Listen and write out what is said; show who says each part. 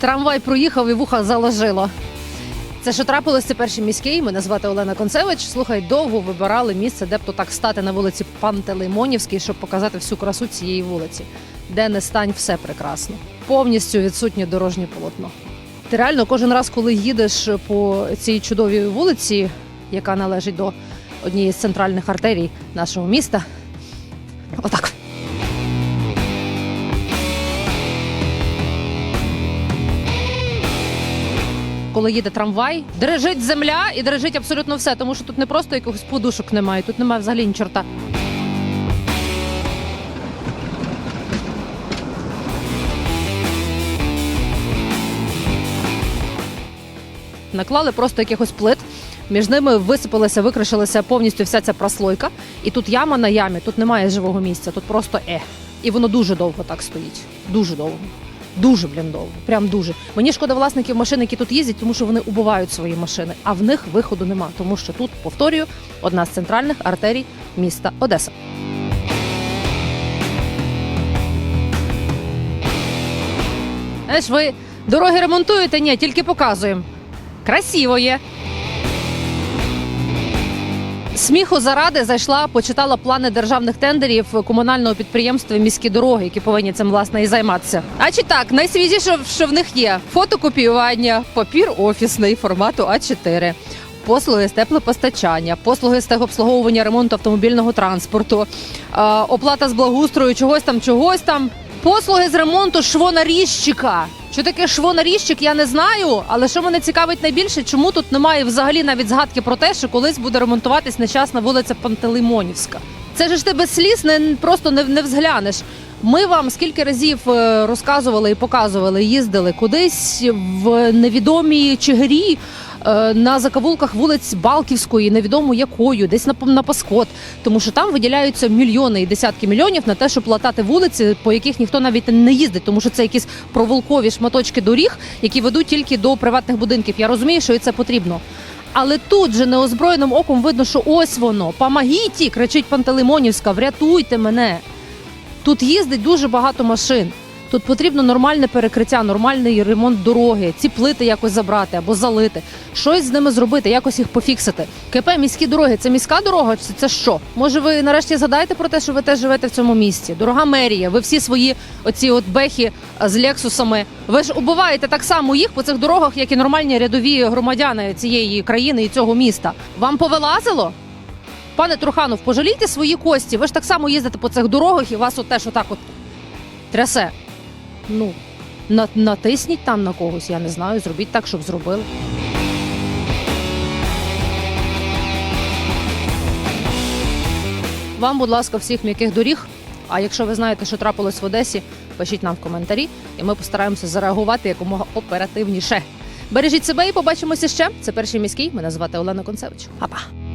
Speaker 1: Трамвай проїхав і вуха заложило. Це що трапилось, це перший міський. Мене звати Олена Концевич. Слухай, довго вибирали місце, де б то так стати на вулиці Пантелеймонівській, щоб показати всю красу цієї вулиці. Де не стань, все прекрасно. Повністю відсутнє дорожнє полотно. Ти реально кожен раз, коли їдеш по цій чудовій вулиці, яка належить до однієї з центральних артерій нашого міста, отак. Коли їде трамвай, дрижить земля і дрижить абсолютно все, тому що тут не просто якихось подушок немає, тут немає взагалі ні чорта. Наклали просто якихось плит. Між ними висипалася, викришилася повністю вся ця прослойка. І тут яма на ямі, тут немає живого місця, тут просто е. І воно дуже довго так стоїть. Дуже довго. Дуже, блін, довго. Прям дуже. Мені шкода власників машин, які тут їздять, тому що вони убивають свої машини, а в них виходу нема. Тому що тут, повторюю, одна з центральних артерій міста Одеса. Знаєш, ви дороги ремонтуєте? Ні, тільки показуємо. Красиво є. Сміху заради зайшла, почитала плани державних тендерів комунального підприємства міські дороги, які повинні цим власне і займатися. А чи так, найсвіжіше, що в них є фотокопіювання, папір офісний формату А4. Послуги з теплопостачання, послуги з техобслуговування ремонту автомобільного транспорту, оплата з благоустрою, чогось там, чогось там. Послуги з ремонту швонаріжчика. Що таке швонаріжчик, я не знаю. Але що мене цікавить найбільше, чому тут немає взагалі навіть згадки про те, що колись буде ремонтуватись нещасна вулиця Пантелеймонівська. Це ж ти без сліз не просто не, не взглянеш. Ми вам скільки разів е, розказували і показували, їздили кудись в невідомій Чигирі на закавулках вулиць Балківської, невідомо якою, десь на, на Паскот. Тому що там виділяються мільйони і десятки мільйонів на те, щоб латати вулиці, по яких ніхто навіть не їздить, тому що це якісь провулкові шматочки доріг, які ведуть тільки до приватних будинків. Я розумію, що і це потрібно. Але тут же неозброєним оком видно, що ось воно. Помогіть! кричить Пантелеймонівська, врятуйте мене. Тут їздить дуже багато машин. Тут потрібно нормальне перекриття, нормальний ремонт дороги, ці плити якось забрати або залити, щось з ними зробити, якось їх пофіксити. КП міські дороги це міська дорога? Чи це що? Може, ви нарешті згадаєте про те, що ви теж живете в цьому місті? Дорога мерія, ви всі свої оці от бехи з лексусами. Ви ж убиваєте так само їх по цих дорогах, як і нормальні рядові громадяни цієї країни і цього міста. Вам повилазило? Пане Труханов, пожалійте свої кості. Ви ж так само їздите по цих дорогах і вас от теж отак от трясе. Ну, натисніть там на когось, я не знаю, зробіть так, щоб зробили. Вам, будь ласка, всіх м'яких доріг. А якщо ви знаєте, що трапилось в Одесі, пишіть нам в коментарі, і ми постараємося зареагувати якомога оперативніше. Бережіть себе і побачимося ще. Це перший міський. Мене звати Олена Концевич. Па-па!